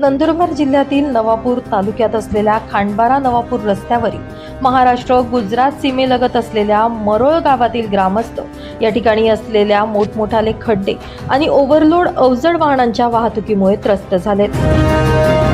नंदुरबार जिल्ह्यातील नवापूर तालुक्यात असलेल्या खांडबारा नवापूर रस्त्यावरील महाराष्ट्र गुजरात सीमेलगत असलेल्या मरोळ गावातील ग्रामस्थ या ठिकाणी असलेल्या मोठमोठाले खड्डे आणि ओव्हरलोड अवजड वाहनांच्या वाहतुकीमुळे त्रस्त झालेत.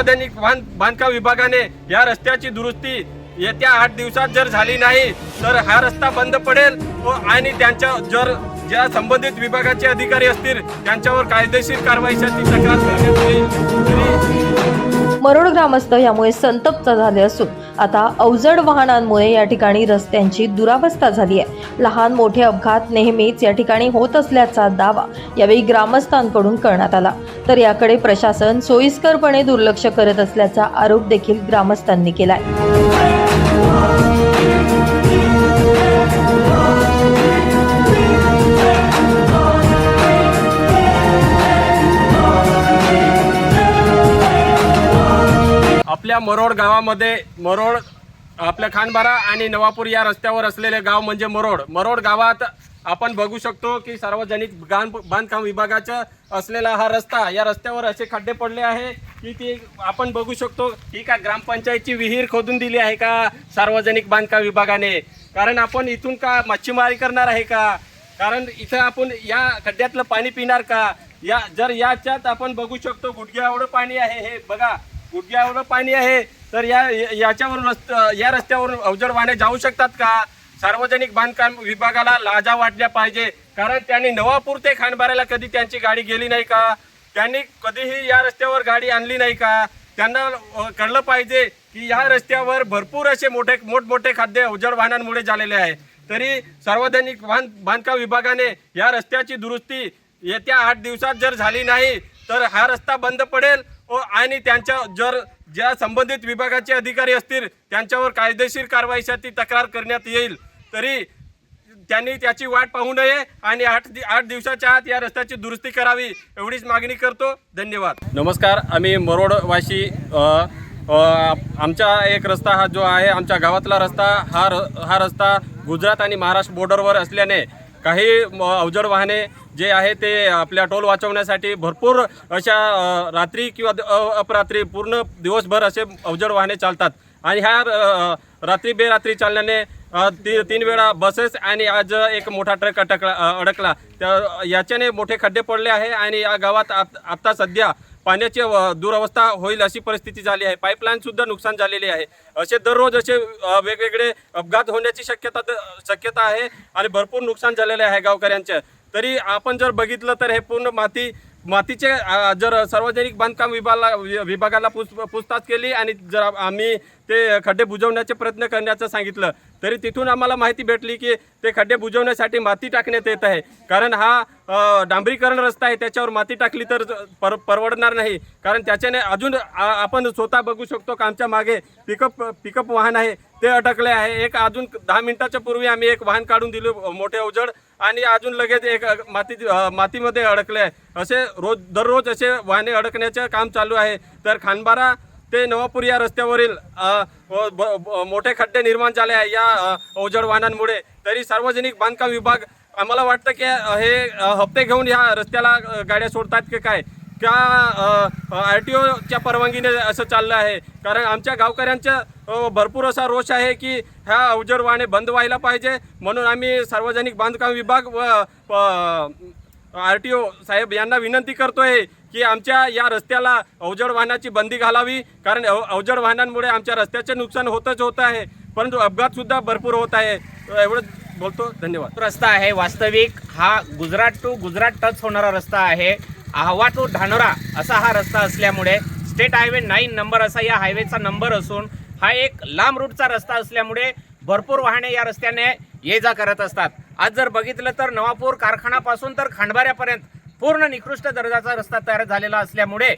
सार्वजनिक बांधकाम विभागाने या रस्त्याची दुरुस्ती येत्या आठ दिवसात जर झाली नाही तर हा रस्ता बंद पडेल व आणि त्यांच्या जर ज्या संबंधित विभागाचे अधिकारी असतील त्यांच्यावर कायदेशीर कारवाईसाठी तक्रार करण्यात येईल. मरोड ग्रामस्थ यामुळे संतप्त झाले असून आता अवजड वाहनांमुळे या ठिकाणी रस्त्यांची दुरावस्था झाली आहे. लहान मोठे अपघात नेहमीच या ठिकाणी होत असल्याचा दावा यावेळी ग्रामस्थांकडून करण्यात आला. तर याकडे प्रशासन सोयीस्करपणे दुर्लक्ष करत असल्याचा आरोप देखील ग्रामस्थांनी केलाय. आपल्या मरोड गावामध्ये मरोड आपल्या खानबारा आणि नवापूर या रस्त्यावर असलेले गाव म्हणजे मरोड. मरोड गावात आपण बघू शकतो की सार्वजनिक बांधकाम विभागाचा असलेला हा रस्ता या रस्त्यावर असे खड्डे पडले आहे की ती आपण बघू शकतो. ही का ग्रामपंचायतची विहीर खोदून दिली आहे का सार्वजनिक बांधकाम विभागाने? कारण आपण इथून का मच्छीमारी करणार आहे का? कारण इथं आपण या खड्ड्यातलं पाणी पिणार का? या जर याच्यात आपण बघू शकतो गुडघ्या एवढं पाणी आहे हे. बघा गुडघ्या एवढं पाणी आहे तर या याच्यावरून रस्त या रस्त्यावरून अवजड वाहने जाऊ शकतात का? सार्वजनिक बांधकाम विभागाला लाजा वाटल्या पाहिजे. कारण त्यांनी नवापूर ते खांडबाऱ्याला कधी त्यांची गाडी गेली नाही का? त्यांनी कधीही या रस्त्यावर गाडी आणली नाही का? त्यांना कळलं पाहिजे की या रस्त्यावर भरपूर असे मोठे मोठमोठे खाद्य अवजड वाहनांमुळे झालेले आहे. तरी सार्वजनिक बांध बांधकाम विभागाने या रस्त्याची दुरुस्ती येत्या आठ दिवसात जर झाली नाही तर हा रस्ता बंद पडेल. आणि त्यांच्या जर ज्या संबंधित विभागाचे अधिकारी असतील त्यांच्यावर कायदेशीर कारवाईसाठी तक्रार करण्यात येईल. तरी त्यांनी त्याची वाट पाहू नये आणि आठ दि आठ दिवसाच्या आत या रस्त्याची दुरुस्ती करावी एवढीच मागणी करतो. धन्यवाद. नमस्कार आम्ही मरोडवाशी आमचा एक रस्ता हा जो आहे आमच्या गावातला रस्ता हा र हा रस्ता गुजरात आणि महाराष्ट्र बॉर्डरवर असल्याने काही म, अवजड वाहने जे आहे ते आपल्या टोल वाचवण्यासाठी भरपूर अशा रात्री किंवा द- अपरात्री पूर्ण दिवसभर असे अवजड वाहने चालतात. आणि ह्या रात्री बेरात्री चालल्याने ती तीन वेळा बसेस आणि आज एक मोठा ट्रक अटकला अडकला. त्या याच्याने मोठे खड्डे पडले आहे आणि या गावात आत- आत्ता सध्या पाण्याची अ, दुरवस्था होईल अशी परिस्थिती झाली आहे. पाईपलाईनसुद्धा नुकसान झालेली आहे. असे दररोज असे वेगवेगळे अपघात होण्याची शक्यता शक्यता आहे आणि भरपूर नुकसान झालेले आहे गावकऱ्यांच्या तरी आपण जर बघितलं तर हे पूर्ण माती मातीचे जर सार्वजनिक बांधकाम विभागाला विभागाला पूछ पूछताछ केली आणि जर आम्ही ते खड्डे बुजवण्याचे प्रयत्न करण्याचं सांगितलं तरी तिथून आम्हाला माहिती भेटली की ते खड्डे बुजवण्यासाठी माती टाकण्यात येत आहे. कारण हा डांबरीकरण रस्ता आहे त्याच्यावर माती टाकली तर पर परवडणार नाही. कारण त्याच्याने अजून आपण स्वतः बघू शकतो का आमच्या मागे पिकअप पिकअप वाहन आहे ते अटकले आहे. एक अजून दहा मिनिटाच्या पूर्वी आम्ही एक वाहन काढून दिलं मोठे अवजड. आणि अजून लगेच एक माती मातीमध्ये अडकले आहे. असे रोज दररोज असे वाहने अडकण्याचे काम चालू आहे. तर खानबारा ते नवापूर या रस्त्यावरील ब- मोठे खड्डे निर्माण झाले आहे या अवजड वाहनांमुळे. तरी सार्वजनिक बांधकाम विभाग आम्हाला वाटतं की हे हप्ते घेऊन या रस्त्याला गाड्या सोडतात की काय? का आर टी ओच्या परवानगीने असं चाललं आहे? कारण आमच्या गावकऱ्यांचा भरपूर असा रोष आहे की ह्या अवजड वाहने बंद व्हायला पाहिजे. म्हणून आम्ही सार्वजनिक बांधकाम विभाग व आर टी ओ साहेब यांना विनंती करतोय की आमच्या या रस्त्याला अवजड वाहनाची बंदी घालावी. कारण अव- अवजड वाहनांमुळे आमच्या रस्त्याचे नुकसान होतच होत आहे. परंतु अपघातसुद्धा भरपूर होत आहे. एवढंच बोलतो. धन्यवाद. रस्ता आहे वास्तविक. हा गुजरात टू गुजरात टच होणारा रस्ता आहे. आहवा टू धानोरा असा हा रस्ता असल्यामुळे स्टेट हायवे नाईन नंबर असा या हायवेचा नंबर असून हा एक लांब रूटचा रस्ता असल्यामुळे भरपूर वाहने या रस्त्याने ये जा करत असतात. आज जर बघितलं तर नवापूर कारखानापासून तर खांडबाऱ्यापर्यंत पूर्ण निकृष्ट दर्जाचा रस्ता तयार झालेला असल्यामुळे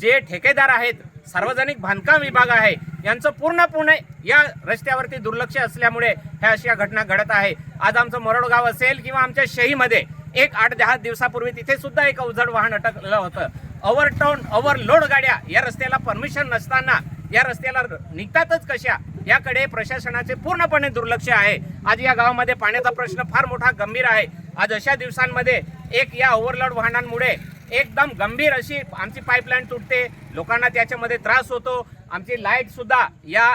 जे ठेकेदार आहेत सार्वजनिक बांधकाम विभाग आहे यांचं पूर्णपणे या रस्त्यावरती दुर्लक्ष असल्यामुळे ह्या अशा घटना घडत आहे. आज आमचं मरोडगाव असेल किंवा आमच्या शहीमध्ये एक आठ दहा दिवसापूर्वी तिथे सुद्धा एक अवजड वाहन अटकलं होतं. ओव्हरटाऊन ओव्हरलोड गाड्या या रस्त्याला परमिशन नसताना या रस्त्याला निघतातच कशा? याकडे प्रशासनाचे पूर्णपणे दुर्लक्ष आहे. आज या गावामध्ये पाण्याचा प्रश्न फार मोठा गंभीर आहे. आज अशा दिवसांमध्ये एक या ओव्हरलोड वाहनांमुळे एकदम गंभीर अशी आमची पाईपलाईन तुटते. लोकांना त्याच्यामध्ये त्रास होतो. आमची लाइट सुद्धा या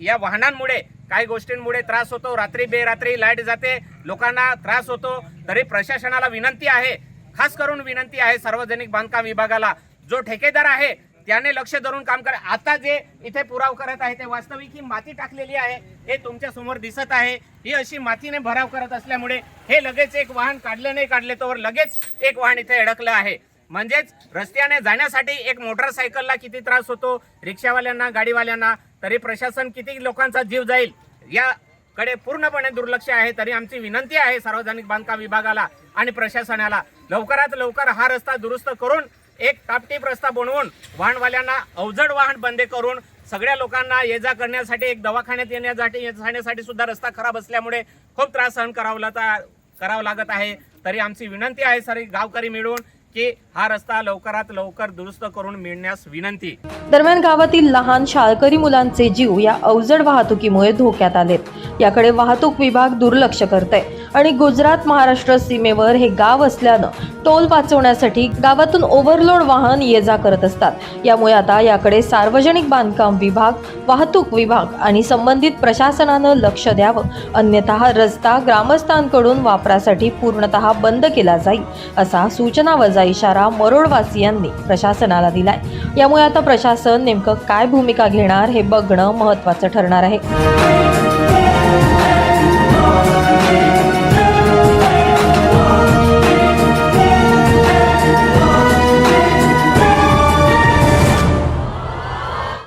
या वाहनांमुळे काही गोष्टींमुळे त्रास होतो. रात्री बेरात्री लाइट जाते. लोकांना त्रास होतो. तरी प्रशासनाला विनंती आहे. खास करून विनंती आहे सार्वजनिक बांधकाम विभागाला. जो ठेकेदार आहे त्याने लक्ष धरून काम करा. आता जे इथे पुराव करत आहे ते वास्तविक ही माती टाकलेली आहे हे तुमच्यासमोर दिसत आहे. ही अशी मातीने भराव करत असल्यामुळे हे लगेच एक वाहन काढले नाही काढले तर लगेच एक वाहन इथे अडकलं आहे. म्हणजेच रस्त्याने जाण्यासाठी एक मोटरसायकलला किती त्रास होतो? रिक्षावाल्यांना गाडीवाल्यांना तरी प्रशासन किती लोकांचा जीव जाईल याकडे पूर्णपणे दुर्लक्ष आहे तरी आमची विनंती आहे सार्वजनिक बांधकाम विभागाला आणि प्रशासनाला. लवकरात लवकर हा रस्ता दुरुस्त करून एक टापटीप रस्ता बनवून वाहनवाल्यांना अवजड वाहन बंद करून सगळ्या लोकांना ये जा करण्यासाठी एक दवाखान्यात येण्यासाठी जाण्यासाठी सुद्धा रस्ता खराब असल्यामुळे खूप त्रास सहन करावा लागता करावं लागत आहे. तरी आमची विनंती आहे सर गावकरी मिळून की हा रस्ता लवकरात लवकर दुरुस्त करून मिळण्यास विनंती. दरम्यान गावातील लहान शाळकरी मुलांचे जीव या अवजड वाहतुकीमुळे धोक्यात आलेत. याकडे वाहतूक विभाग दुर्लक्ष करते आणि गुजरात महाराष्ट्र सीमेवर हे गाव असल्यानं टोल वाचवण्यासाठी गावातून ओव्हरलोड वाहन ये जा करत असतात. यामुळे आता याकडे सार्वजनिक बांधकाम विभाग वाहतूक विभाग आणि संबंधित प्रशासनानं लक्ष द्यावं. अन्यथा रस्ता ग्रामस्थांकडून वापरासाठी पूर्णतः बंद केला जाईल असा सूचना वजा इशारा मरोडवासियांनी प्रशासनाला दिलाय. यामुळे आता प्रशासन नेमकं काय भूमिका घेणार हे बघणं महत्त्वाचं ठरणार आहे.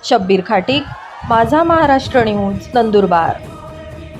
शब्बीर खाटीक माझा महाराष्ट्र न्यूज नंदुरबार.